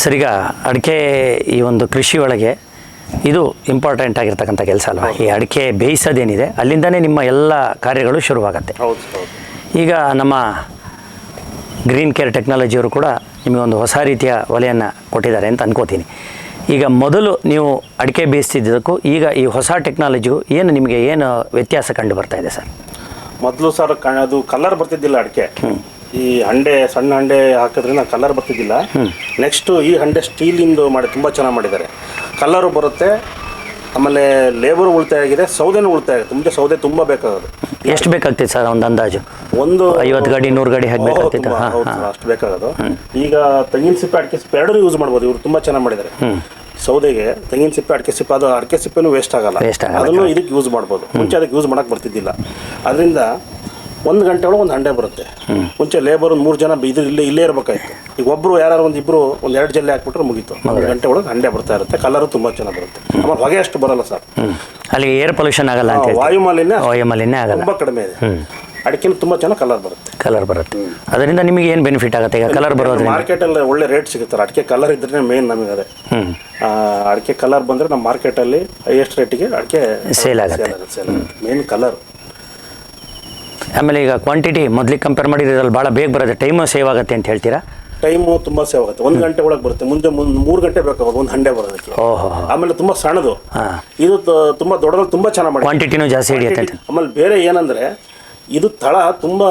Sir ಈಗ ಅಡಿಕೆ ಈ ಒಂದು ಕೃಷಿ ಒಳಗೆ ಇದು ಇಂಪಾರ್ಟೆಂಟ್ ಆಗಿರ್ತಕ್ಕಂಥ ಕೆಲಸ ಅಲ್ವಾ? ಈ ಅಡಿಕೆ ಬೇಯಿಸೋದೇನಿದೆ ಅಲ್ಲಿಂದನೇ ನಿಮ್ಮ ಎಲ್ಲ ಕಾರ್ಯಗಳು ಶುರುವಾಗತ್ತೆ. ಈಗ ನಮ್ಮ ಗ್ರೀನ್ ಕೇರ್ ಟೆಕ್ನಾಲಜಿಯವರು ಕೂಡ ನಿಮಗೆ ಒಂದು ಹೊಸ ರೀತಿಯ ಒಲೆಯನ್ನು ಕೊಟ್ಟಿದ್ದಾರೆ ಅಂತ ಅನ್ಕೋತೀನಿ. ಈಗ ಮೊದಲು ನೀವು ಅಡಿಕೆ ಬೇಯಿಸ್ತಿದ್ದಕ್ಕೂ ಈಗ ಈ ಹೊಸ ಟೆಕ್ನಾಲಜಿಗೂ ಏನು ನಿಮಗೆ ಏನು ವ್ಯತ್ಯಾಸ ಕಂಡು ಬರ್ತಾ ಇದೆ ಸರ್? ಮೊದಲು ಸರ್ ಅದು ಕಲರ್ ಬರ್ತಿದ್ದಿಲ್ಲ ಅಡಿಕೆ. ಈ ಹಂಡೆ ಸಣ್ಣ ಹಂಡೆ ಹಾಕಿದ್ರಿಂದ ಕಲರ್ ಬರ್ತಿದ್ದಿಲ್ಲ. ನೆಕ್ಸ್ಟು ಈ ಹಂಡೆ ಸ್ಟೀಲಿಂದು ಮಾಡಿ ತುಂಬ ಚೆನ್ನಾಗಿ ಮಾಡಿದ್ದಾರೆ. ಕಲರು ಬರುತ್ತೆ ಆಮೇಲೆ ಲೇಬರ್ ಉಳಿತಾಯ ಆಗಿದೆ ಸೌದೆನೂ ಉಳಿತಾಯ ಆಗುತ್ತೆ ಮುಂಚೆ ಸೌದೆ ತುಂಬ ಬೇಕಾಗೋದು. ಎಷ್ಟು ಬೇಕಾಗ್ತಿತ್ತು ಸರ್ ಒಂದು ಅಂದಾಜು? ಒಂದು ಐವತ್ತು ಗಾಡಿ ನೂರು ಗಾಡಿ ಹಾಕಿ ಹೌದು ಹಾಂ. ಅಷ್ಟು ಬೇಕಾಗೋದು. ಈಗ ತೆಂಗಿನ ಸಿಪ್ಪೆ ಅಡಿಕೆ ಸಿಪ್ಪೆ ಎರಡೂ ಯೂಸ್ ಮಾಡ್ಬೋದು. ಇವರು ತುಂಬ ಚೆನ್ನಾಗಿ ಮಾಡಿದ್ದಾರೆ. ಸೌದೆಗೆ ತೆಂಗಿನ ಸಿಪ್ಪೆ ಅಡಿಕೆ ಸಿಪ್ಪೆ ಅದು ಅಡಿಕೆ ಸಿಪ್ಪೆನೂ ವೇಸ್ಟ್ ಆಗಲ್ಲ. Waste ಆಗಲ್ಲ, ಅದನ್ನು ಇದಕ್ಕೆ ಯೂಸ್ ಮಾಡ್ಬೋದು. ಮುಂಚೆ ಅದಕ್ಕೆ ಯೂಸ್ ಮಾಡಕ್ಕೆ ಬರ್ತಿದ್ದಿಲ್ಲ. ಅದರಿಂದ ಒಂದು ಗಂಟೆ ಒಳಗೆ ಒಂದು ಹಂಡೆ ಬರುತ್ತೆ. ಮುಂಚೆ ಲೇಬರ್ ಒಂದು ಮೂರು ಜನ ಇದ್ರ ಇಲ್ಲೇ ಇಲ್ಲೇ ಇರಬೇಕಾಯ್ತು. ಈಗ ಒಬ್ಬರು ಯಾರು ಒಂದು ಇಬ್ಬರು ಒಂದು ಎರಡು ಜಲ್ಲೆ ಹಾಕ್ಬಿಟ್ರೆ ಮುಗೀತು. ಒಂದು ಗಂಟೆ ಒಳಗೆ ಹಂಡೆ ಬರ್ತಾ ಇರುತ್ತೆ. ಕಲರ್ ತುಂಬ ಚೆನ್ನಾಗಿ ಬರುತ್ತೆ. ಆಮೇಲೆ ಹೊಗೆ ಅಷ್ಟು ಬರಲ್ಲ ಸರ್. ಅಲ್ಲಿ ಏರ್ ಪೊಲ್ಯೂಷನ್ ಆಗಲ್ಲ. ವಾಯು ಮಾಲಿನ್ಯ ವಾಯು ಮಾಲಿನ್ಯ ಆಗಲ್ಲ. ತುಂಬ ಕಡಿಮೆ ಇದೆ. ಅಡಿಕೆನೂ ತುಂಬ ಚೆನ್ನಾಗಿ ಕಲರ್ ಬರುತ್ತೆ. ಕಲರ್ ಬರುತ್ತೆ. ಅದರಿಂದ ನಿಮಗೆ ಏನು ಬೆನಿಫಿಟ್ ಆಗುತ್ತೆ? ಈಗ ಕಲರ್ ಬರೋದು ಮಾರ್ಕೆಟಲ್ಲಿ ಒಳ್ಳೆ ರೇಟ್ ಸಿಗುತ್ತೆ ಅಡಿಕೆ ಕಲರ್ ಇದ್ರೆ ಮೇನ್ ನಮಗೆ ಅದೇ. ಅಡಿಕೆ ಕಲರ್ ಬಂದರೆ ನಮ್ಮ ಮಾರ್ಕೆಟಲ್ಲಿ ಹೈಯೆಸ್ಟ್ ರೇಟಿಗೆ ಅಡಿಕೆ ಸೇಲ್ ಆಗುತ್ತೆ. ಮೇನ್ ಕಲರ್ ಆಮೇಲೆ ಈಗ ಕ್ವಾಂಟಿಟಿ ಮೊದಲಿಗೆ ಕಂಪೇರ್ ಮಾಡಿದ್ರೆ ಇದ್ರಲ್ಲಿ ಭಾಳ ಬೇಗ ಬರುತ್ತೆ ಟೈಮು ಸೇವ್ ಆಗುತ್ತೆ ಅಂತ ಹೇಳ್ತೀರಾ? ಟೈಮು ತುಂಬ ಸೇವ್ ಆಗುತ್ತೆ. ಒಂದು ಗಂಟೆ ಒಳಗೆ ಬರುತ್ತೆ. ಮುಂದೆ ಮುಂದೆ ಮೂರು ಗಂಟೆ ಬೇಕಾಗ ಒಂದು ಹಂಡೆ ಬರೋದಕ್ಕೆ. ಓಹೋ. ಆಮೇಲೆ ತುಂಬ ಸಣ್ಣದು. ಇದು ತ- ತುಂಬ ದೊಡ್ಡದಲ್ಲಿ ತುಂಬ ಚೆನ್ನಾಗಿ ಮಾಡಿ ಕ್ವಾಂಟಿಟಿನೂ ಜಾಸ್ತಿ ಹಿಡಿಯುತ್ತೆ ಅಂತ. ಆಮೇಲೆ ಬೇರೆ ಏನಂದರೆ ಇದು ತಳ ತುಂಬ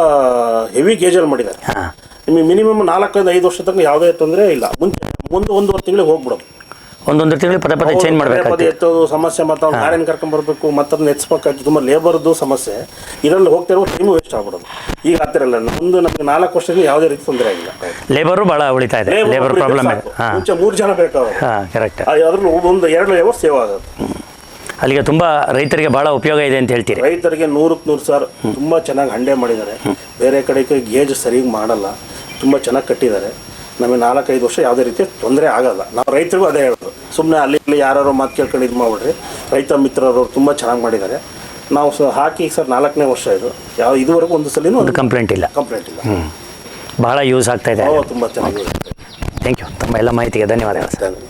ಹೆವಿ ಗೇಜಲ್ಲಿ ಮಾಡಿದ್ದಾರೆ. ಹಾಂ. ನಿಮಗೆ ಮಿನಿಮಮ್ ನಾಲ್ಕರಿಂದ ಐದು ವರ್ಷ ತನಕ ಯಾವುದೇ ತೊಂದರೆ ಇಲ್ಲ. ಮುಂಚೆ ಮುಂದೆ ಒಂದೂವರೆ ತಿಂಗಳಿಗೆ ಹೋಗ್ಬಿಡೋದು. ಒಂದೊಂದು ತಿಂಗಳು ಪದೇ ಪದೇ ಚೇಂಜ್ ಮಾಡಬೇಕು ಎತ್ತೋದು ಸಮಸ್ಯೆ ಮತ್ತು ಅವ್ರು ಗಾಡಿನ ಕರ್ಕೊಂಡ್ ಬರಬೇಕು ಮತ್ತದನ್ನ ಎತ್ಸ್ಬೇಕಾಗ್ತದೆ. ತುಂಬ ಲೇಬರ್ದು ಸಮಸ್ಯೆ. ಇದರಲ್ಲಿ ಹೋಗ್ತಾ ಇರೋ ಟೈಮು ವೇಸ್ಟ್ ಆಗ್ಬಿಡೋದು. ಈಗ ಆಗ್ತಿರಲ್ಲ ಒಂದು ನಮಗೆ ನಾಲ್ಕು ವರ್ಷದಿಂದ ಯಾವುದೇ ರೀತಿ ತೊಂದರೆ ಆಗಿಲ್ಲ. ಲೇಬರು ಬಹಳ ಉಳಿತಾ ಇದೆ. ಲೇಬರ್ ಪ್ರಾಬ್ಲಮ್ ಮುಂಚೆ ಮೂರು ಜನ ಬೇಕಾಗುತ್ತೆ ಕರೆಕ್ಟ್ ಅದ್ರಲ್ಲಿ ಒಂದು ಎರಡು ಲೇಬರ್ ಸೇವ್ ಆಗುತ್ತೆ. ಅಲ್ಲಿಗೆ ತುಂಬಾ ರೈತರಿಗೆ ಬಹಳ ಉಪಯೋಗ ಇದೆ ಅಂತ ಹೇಳ್ತೀರಿ. ರೈತರಿಗೆ ನೂರಕ್ಕೆ ನೂರು ಸಾವಿರ. ತುಂಬಾ ಚೆನ್ನಾಗಿ ಹಂಡೆ ಮಾಡಿದ್ದಾರೆ. ಬೇರೆ ಕಡೆಗೆ ಗೇಜ್ ಸರಿಯಾಗಿ ಮಾಡಲ್ಲ. ತುಂಬಾ ಚೆನ್ನಾಗಿ ಕಟ್ಟಿದ್ದಾರೆ. ನಮಗೆ ನಾಲ್ಕೈದು ವರ್ಷ ಯಾವುದೇ ರೀತಿ ತೊಂದರೆ ಆಗಲ್ಲ. ನಾವು ರೈತರಿಗೂ ಅದೇ ಸುಮ್ಮನೆ ಅಲ್ಲಿ ಇಲ್ಲಿ ಯಾರು ಮಾತು ಕೇಳ್ಕೊಂಡು ಇದು ಮಾಡ್ಬಿಡ್ರಿ. ರೈತ ಮಿತ್ರರು ತುಂಬ ಚೆನ್ನಾಗಿ ಮಾಡಿದ್ದಾರೆ. ನಾವು ಸ ಹಾಕಿ ಸರ್ ನಾಲ್ಕನೇ ವರ್ಷ ಇದು. ಯಾವ ಇದುವರೆಗೂ ಒಂದು ಸಲ ಒಂದು ಕಂಪ್ಲೇಂಟ್ ಇಲ್ಲ. ಕಂಪ್ಲೇಂಟ್ ಇಲ್ಲ. ಭಾಳ ಯೂಸ್ ಆಗ್ತಾ ಇದೆ. ತುಂಬ ಚೆನ್ನಾಗಿ ಥ್ಯಾಂಕ್ ಯು ತಮ್ಮ ಎಲ್ಲ ಮಾಹಿತಿಗೆ ಧನ್ಯವಾದಗಳು ಸರ್.